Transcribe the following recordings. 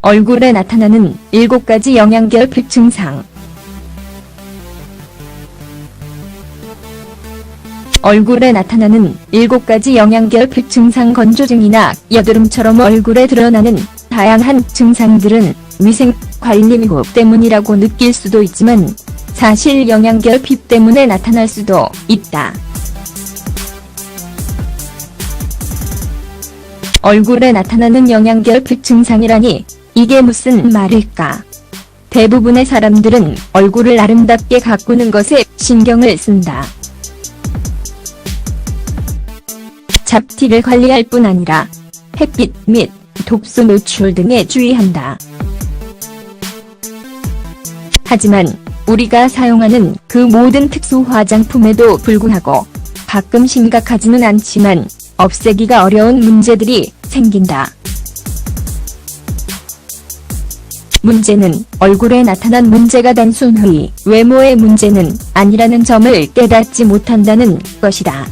얼굴에 나타나는 7가지 영양결핍 증상. 얼굴에 나타나는 7가지 영양결핍 증상 건조증이나 여드름처럼 얼굴에 드러나는 다양한 증상들은 위생 관리 미흡 때문이라고 느낄 수도 있지만 사실 영양결핍 때문에 나타날 수도 있다. 얼굴에 나타나는 영양결핍 증상이라니 이게 무슨 말일까? 대부분의 사람들은 얼굴을 아름답게 가꾸는 것에 신경을 쓴다. 잡티를 관리할 뿐 아니라 햇빛 및 독소 노출 등에 주의한다. 하지만 우리가 사용하는 그 모든 특수 화장품에도 불구하고 가끔 심각하지는 않지만 없애기가 어려운 문제들이 생긴다. 문제는 얼굴에 나타난 문제가 단순히 외모의 문제는 아니라는 점을 깨닫지 못한다는 것이다.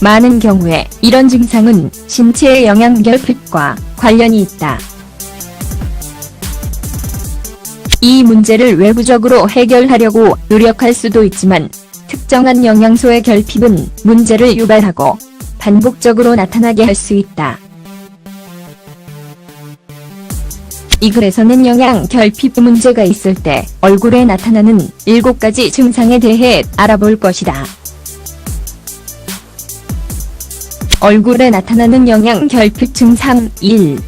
많은 경우에 이런 증상은 신체의 영양결핍과 관련이 있다. 이 문제를 외부적으로 해결하려고 노력할 수도 있지만 특정한 영양소의 결핍은 문제를 유발하고 반복적으로 나타나게 할 수 있다. 이 글에서는 영양 결핍 문제가 있을 때 얼굴에 나타나는 7가지 증상에 대해 알아볼 것이다. 얼굴에 나타나는 영양 결핍 증상 1.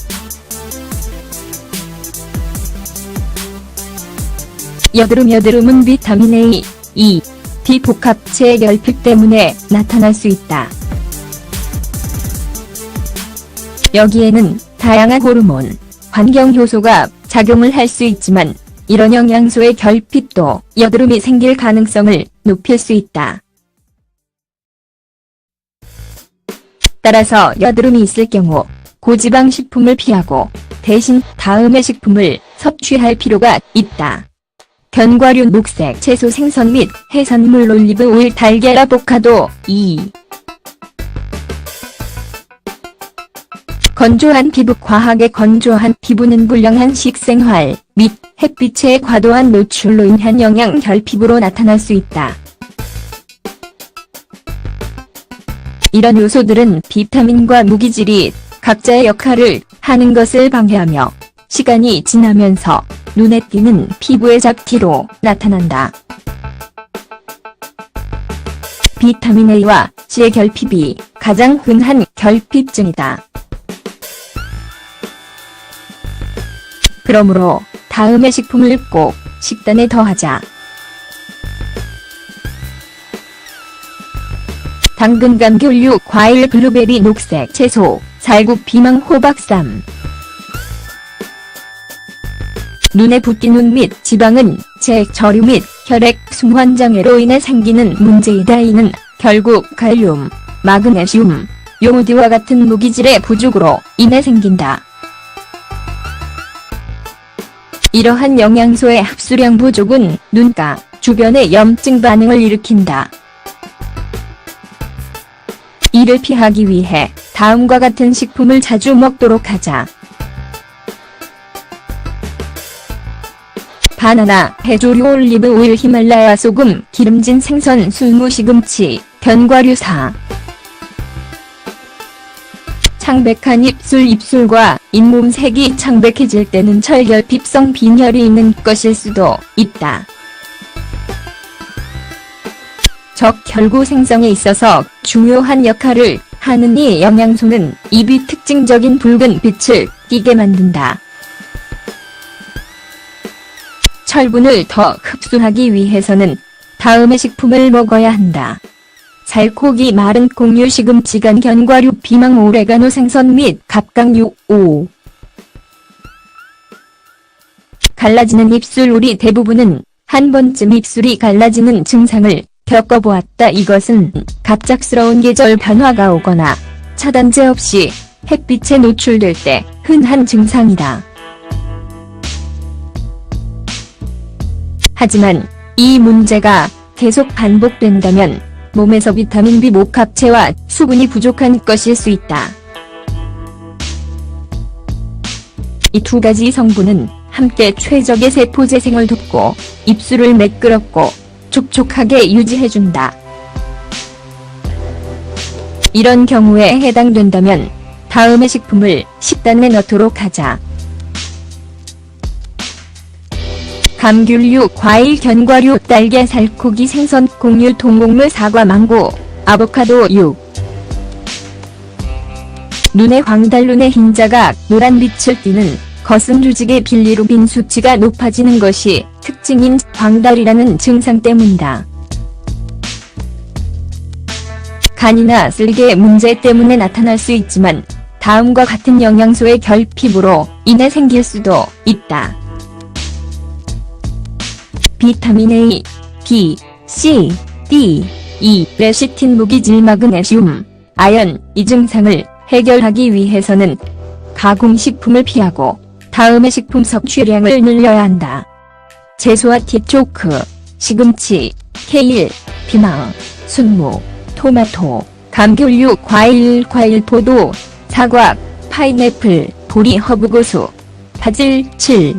여드름 여드름은 비타민 A, E, D 복합체 결핍 때문에 나타날 수 있다. 여기에는 다양한 호르몬, 환경 효소가 작용을 할 수 있지만 이런 영양소의 결핍도 여드름이 생길 가능성을 높일 수 있다. 따라서 여드름이 있을 경우 고지방 식품을 피하고 대신 다음의 식품을 섭취할 필요가 있다. 견과류 녹색 채소 생선 및 해산물 올리브 오일 달걀 아보카도 2. 건조한 피부 과하게 건조한 피부는 불량한 식생활 및 햇빛의 과도한 노출로 인한 영양 결핍으로 나타날 수 있다. 이런 요소들은 비타민과 무기질이 각자의 역할을 하는 것을 방해하며 시간이 지나면서 눈에 띄는 피부의 잡티로 나타난다. 비타민 A와 C의 결핍이 가장 흔한 결핍증이다. 그러므로 다음의 식품을 꼭 식단에 더하자. 당근, 감귤류, 과일, 블루베리, 녹색, 채소, 살국, 비망, 호박쌈. 눈에 붓기 눈 및 지방은 제 저류 및 혈액 순환장애로 인해 생기는 문제이다. 이는 결국 칼륨, 마그네슘, 요오디와 같은 무기질의 부족으로 인해 생긴다. 이러한 영양소의 합수량 부족은 눈가 주변의 염증 반응을 일으킨다. 이를 피하기 위해 다음과 같은 식품을 자주 먹도록 하자. 바나나, 해조류 올리브 오일 히말라야 소금, 기름진 생선 술무 시금치, 견과류사. 창백한 입술 입술과 잇몸 색이 창백해질 때는 철결핍성 빈혈이 있는 것일 수도 있다. 적혈구 생성에 있어서 중요한 역할을 하는 이 영양소는 입이 특징적인 붉은 빛을 띠게 만든다. 철분을 더 흡수하기 위해서는 다음의 식품을 먹어야 한다. 살코기 마른 콩류 시금치간 견과류 비망 오레가노 생선 및 갑각류 5. 갈라지는 입술 우리 대부분은 한 번쯤 입술이 갈라지는 증상을 겪어보았다. 이것은 갑작스러운 계절 변화가 오거나 차단제 없이 햇빛에 노출될 때 흔한 증상이다. 하지만 이 문제가 계속 반복된다면 몸에서 비타민 B 목합체와 수분이 부족한 것일 수 있다. 이 두 가지 성분은 함께 최적의 세포 재생을 돕고 입술을 매끄럽고 촉촉하게 유지해준다. 이런 경우에 해당된다면 다음의 식품을 식단에 넣도록 하자. 감귤류, 과일, 견과류, 딸기, 살코기, 생선, 곡류, 통곡물, 사과, 망고, 아보카도, 유. 눈의 광달, 눈의 흰자각, 노란 빛을 띠는 거슴 조직의 빌리루빈 수치가 높아지는 것이 특징인 광달이라는 증상 때문이다. 간이나 쓸개 문제 때문에 나타날 수 있지만 다음과 같은 영양소의 결핍으로 인해 생길 수도 있다. 비타민 A, B, C, D, E, 레시틴 무기질 마그네슘, 아연 이 증상을 해결하기 위해서는 가공식품을 피하고 다음의 식품 섭취량을 늘려야 한다. 채소와 티초크, 시금치, 케일, 피망, 순무, 토마토, 감귤류, 과일, 과일, 포도, 사과, 파인애플, 보리, 허브고수, 바질, 칠.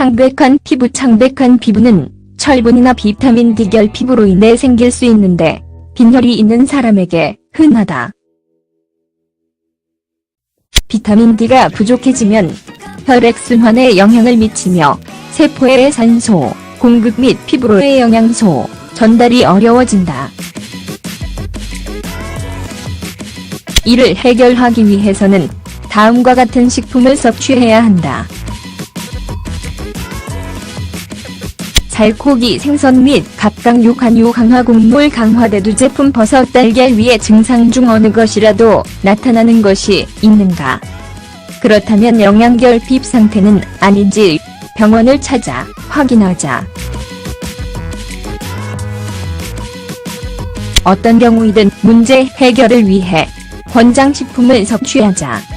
창백한 피부 창백한 피부는 철분이나 비타민 D 결핍으로 인해 생길 수 있는데 빈혈이 있는 사람에게 흔하다. 비타민 D가 부족해지면 혈액순환에 영향을 미치며 세포의 산소 공급 및 피부로의 영양소 전달이 어려워진다. 이를 해결하기 위해서는 다음과 같은 식품을 섭취해야 한다. 살코기 생선 및 갑각류 간유 강화 곡물 강화대두 제품 버섯 달걀 위의 증상 중 어느 것이라도 나타나는 것이 있는가? 그렇다면 영양결핍 상태는 아닌지 병원을 찾아 확인하자. 어떤 경우이든 문제 해결을 위해 권장식품을 섭취하자.